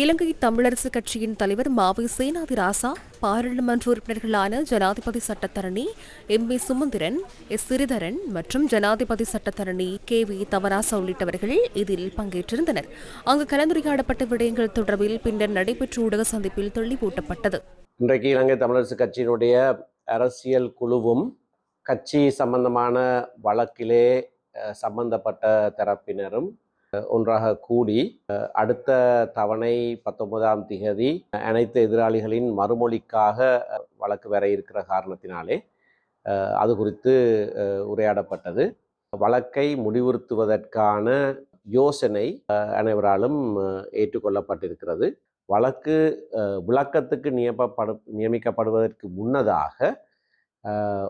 இலங்கை தமிழரசு கட்சியின் தலைவர் மாவை சேனாதி ராசா பாராளுமன்ற உறுப்பினர்களான ஜனாதிபதி சட்டத்தரணி M V Sumanthiran S Sritharan மற்றும் ஜனாதிபதி சட்டத்தரணி கே வி தவராசா உள்ளிட்டவர்கள் இதில் பங்கேற்றிருந்தனர். அங்கு கலந்துரையாடப்பட்ட விடயங்கள் தொடர்பில் பின்னர் நடைபெற்ற ஊடக சந்திப்பில் தெளிவூட்டப்பட்டது. இன்றைக்கு இலங்கை தமிழரசு கட்சியினுடைய அரசியல் குழுவும் கட்சி சம்பந்தமான வழக்கிலே சம்பந்தப்பட்ட தரப்பினரும் ஒன்றாக கூடி அடுத்த தவணை பத்தொன்பதாம் திகதி அனைத்து எதிராளிகளின் மறுமொழிக்காக வழக்கு வர இருக்கிற காரணத்தினாலே அது குறித்து உரையாடப்பட்டது. வழக்கை முடிவுறுத்துவதற்கான யோசனை அனைவராலும் ஏற்றுக்கொள்ளப்பட்டிருக்கிறது. வழக்கு விளக்கத்துக்கு நியமப்படு நியமிக்கப்படுவதற்கு முன்னதாக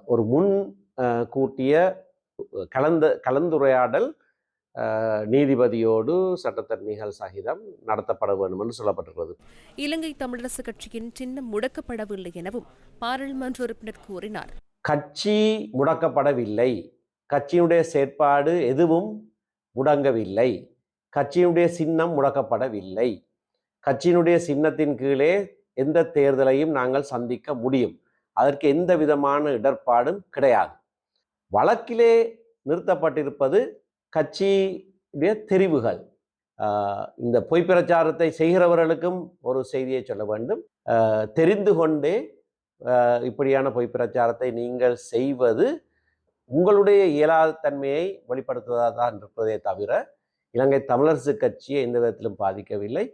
ஒரு முன் கூட்டிய கலந்த கலந்துரையாடல் நீதிபதியோடு சட்டத்தரணிகள் சகிதம் நடத்தப்பட வேண்டும் என்று சொல்லப்பட்டிருக்கிறது. இலங்கை தமிழரசு கட்சியின் சின்னம் முடக்கப்படவில்லை எனவும் பாராளுமன்ற உறுப்பினர் கூறினார். கட்சி முடக்கப்படவில்லை. கட்சியினுடைய செயற்பாடு எதுவும் முடங்கவில்லை. கட்சியினுடைய சின்னம் முடக்கப்படவில்லை. கட்சியினுடைய சின்னத்தின் கீழே எந்த தேர்தலையும் நாங்கள் சந்திக்க முடியும். அதற்கு எந்த விதமான இடர்பாடும் கிடையாது. வழக்கிலே நிறுத்தப்பட்டிருப்பது கட்சியுடைய தெரிவுகள். இந்த பொய் பிரச்சாரத்தை செய்கிறவர்களுக்கும் ஒரு செய்தியை சொல்ல வேண்டும். தெரிந்து கொண்டே இப்படியான பொய் பிரச்சாரத்தை நீங்கள் செய்வது உங்களுடைய இயலாத தன்மையை வெளிப்படுத்துவதாக தான் இருப்பதே தவிர இலங்கை தமிழரசு கட்சியை எந்த விதத்திலும் பாதிக்கவில்லை.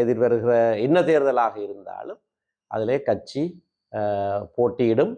எதிர்வருகிற என்ன தேர்தலாக இருந்தாலும் அதிலே கட்சி போட்டியிடும்.